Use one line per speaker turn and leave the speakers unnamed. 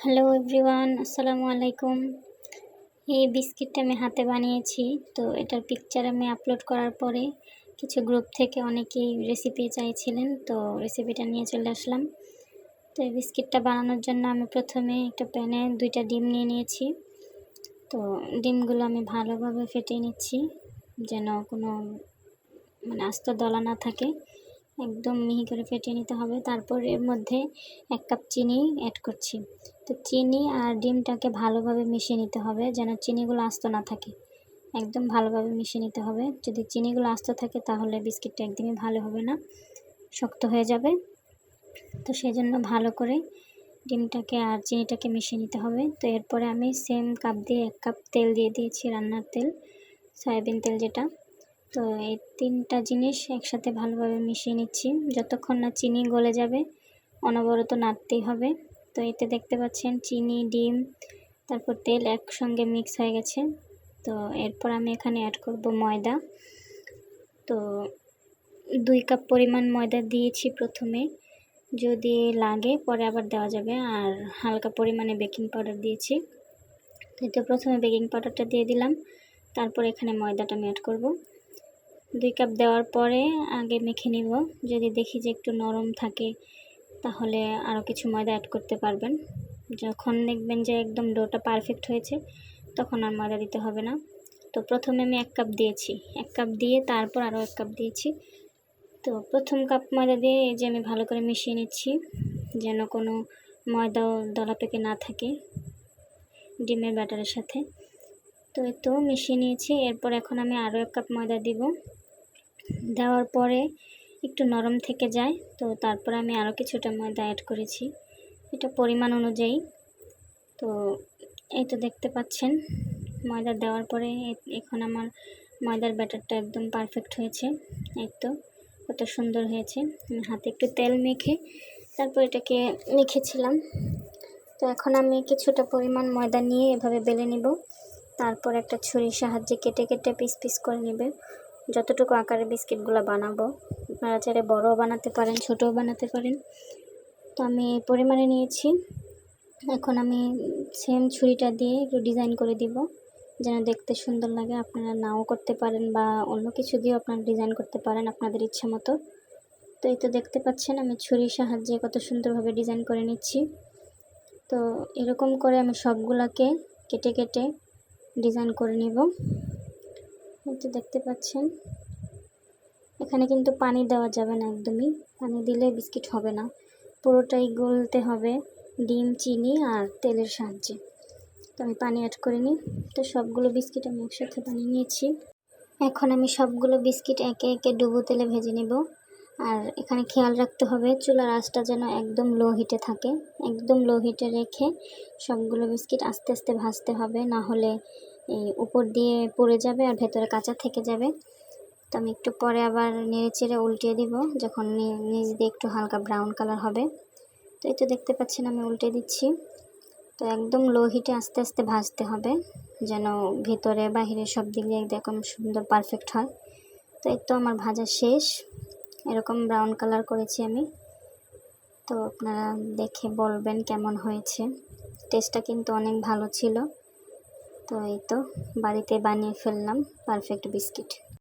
Hello everyone আসসালামু আলাইকুম। এই বিস্কিটটা আমি হাতে বানিয়েছি, তো এটার পিকচার আমি আপলোড করার পরে কিছু গ্রুপ থেকে অনেকেই রেসিপি চাইছিলেন, তো রেসিপিটা নিয়ে চলে আসলাম। তো এই বিস্কিটটা বানানোর জন্য আমি প্রথমে একটা প্যানে দুইটা ডিম নিয়ে নিয়েছি। তো ডিমগুলো আমি ভালোভাবে ফেটিয়ে নিচ্ছি, যেন কোনো মানে আস্ত দলা না থাকে। একদম মিহি করে ফেটিয়ে নিতে হবে। তারপর এর মধ্যে এক কাপ চিনি অ্যাড করছি। তো চিনি আর ডিমটাকে ভালোভাবে মিশিয়ে নিতে হবে যেন চিনিগুলো আস্ত না থাকে। একদম ভালোভাবে মিশিয়ে নিতে হবে। যদি চিনিগুলো আস্ত থাকে তাহলে বিস্কিটটা একদমই ভালো হবে না, শক্ত হয়ে যাবে। তো সেই জন্য ভালো করে ডিমটাকে আর চিনিটাকে মিশিয়ে নিতে হবে। তো এরপরে আমি সেম কাপ দিয়ে এক কাপ তেল দিয়ে দিয়েছি রান্নার তেল, সয়াবিন তেল যেটা। তো এই তিনটা জিনিস একসাথে ভালোভাবে মিশিয়ে নিচ্ছি। যতক্ষণ না চিনি গলে যাবে, অনবরত নাড়তেই হবে। তো এতে দেখতে পাচ্ছেন চিনি, ডিম, তারপর তেল একসঙ্গে মিক্স হয়ে গেছে। তো এরপর আমি এখানে অ্যাড করব ময়দা। তো দুই কাপ পরিমাণ ময়দা দিয়েছি প্রথমে। যদি লাগে পরে আবার দেওয়া যাবে। আর হালকা পরিমাণে বেকিং পাউডার দিয়েছি। তো প্রথমে বেকিং পাউডারটা দিয়ে দিলাম। তারপর এখানে ময়দাটা আমি অ্যাড করব। দুই কাপ দেওয়ার পরে আগে মেখে নিব। যদি দেখি যে একটু নরম থাকে, তাহলে আরও কিছু ময়দা অ্যাড করতে পারবেন। যখন দেখবেন যে একদম ডোটা পারফেক্ট হয়েছে, তখন আর ময়দা দিতে হবে না। তো প্রথমে আমি এক কাপ দিয়েছি। এক কাপ দিয়ে তারপর আরও এক কাপ দিয়েছি। তো প্রথম কাপ ময়দা দিয়ে এই যে আমি ভালো করে মিশিয়ে নিচ্ছি, যেন কোনো ময়দাও দলা পেকে না থাকে ডিমের ব্যাটারের সাথে। তো এই তো, মিশিয়ে নিয়েছি। এরপর এখন আমি আরও এক কাপ ময়দা দিব। দেওয়ার পরে একটু নরম থেকে যায়। তো তারপর আমি আরও কিছুটা ময়দা অ্যাড করেছি। এটা পরিমাণ অনুযায়ী। তো এই তো দেখতে পাচ্ছেন, ময়দা দেওয়ার পরে এখন আমার ময়দার ব্যাটারটা একদম পারফেক্ট হয়েছে। এই তো, কত সুন্দর হয়েছে। আমি হাতে একটু তেল মেখে তারপর এটাকে মেখেছিলাম। তো এখন আমি কিছুটা পরিমাণ ময়দা নিয়ে এভাবে বেলে নিব। তারপর একটা ছুরির সাহায্যে কেটে কেটে পিস পিস করে নেবে। যতটুকু আকারে বিস্কিটগুলো বানাবো। আপনারা চাইলে বড়ও বানাতে পারেন, ছোটও বানাতে পারেন। তো আমি পরিমাণে নিয়েছি। এখন আমি সেম ছুরিটা দিয়ে একটু ডিজাইন করে দিব, যেন দেখতে সুন্দর লাগে। আপনারা নাও করতে পারেন বা অন্য কিছু দিয়েও আপনারা ডিজাইন করতে পারেন আপনাদের ইচ্ছে মতো। তো এই তো দেখতে পাচ্ছেন, আমি ছুরির সাহায্যে কত সুন্দরভাবে ডিজাইন করে নিচ্ছি। তো এরকম করে আমি সবগুলাকে কেটে কেটে ডিজাইন করে নিব। এই দেখতে পাচ্ছেন, এখানে কিন্তু পানি দেওয়া যাবে না একদমই। পানি দিলে বিস্কিট হবে না। পুরোটাই গলতে হবে ডিম, চিনি আর তেলের সাহায্যে। তো আমি পানি অ্যাড করে নিই। তো সবগুলো বিস্কিট আমি একসাথে বানিয়ে নিয়েছি। এখন আমি সবগুলো বিস্কিট একে একে ডুবো তেলে ভেজে নেব। আর এখানে খেয়াল রাখতে হবে, চুলার আঁচটা যেন একদম লো হিটে থাকে। একদম লো হিটে রেখে সবগুলো বিস্কিট আস্তে আস্তে ভাজতে হবে, না হলে এই উপর দিয়ে পড়ে যাবে আর ভেতরে কাঁচা থেকে যাবে। তো আমি একটু পরে আবার নেড়ে চেড়ে উল্টিয়ে দিব, যখন নিচ দিয়ে একটু হালকা ব্রাউন কালার হবে। তো এই তো দেখতে পাচ্ছেন আমি উল্টে দিচ্ছি। তো একদম লো হিটে আস্তে আস্তে ভাজতে হবে, যেন ভেতরে বাহিরে সব দিক দিয়ে একদম সুন্দর পারফেক্ট হয়। তো এই তো আমার ভাজা শেষ। এরকম ব্রাউন কালার করেছি আমি। তো আপনারা দেখে বলবেন কেমন হয়েছে। টেস্টটা কিন্তু অনেক ভালো ছিল। তো এই তো বাড়িতে বানিয়ে ফেললাম পারফেক্ট বিস্কিট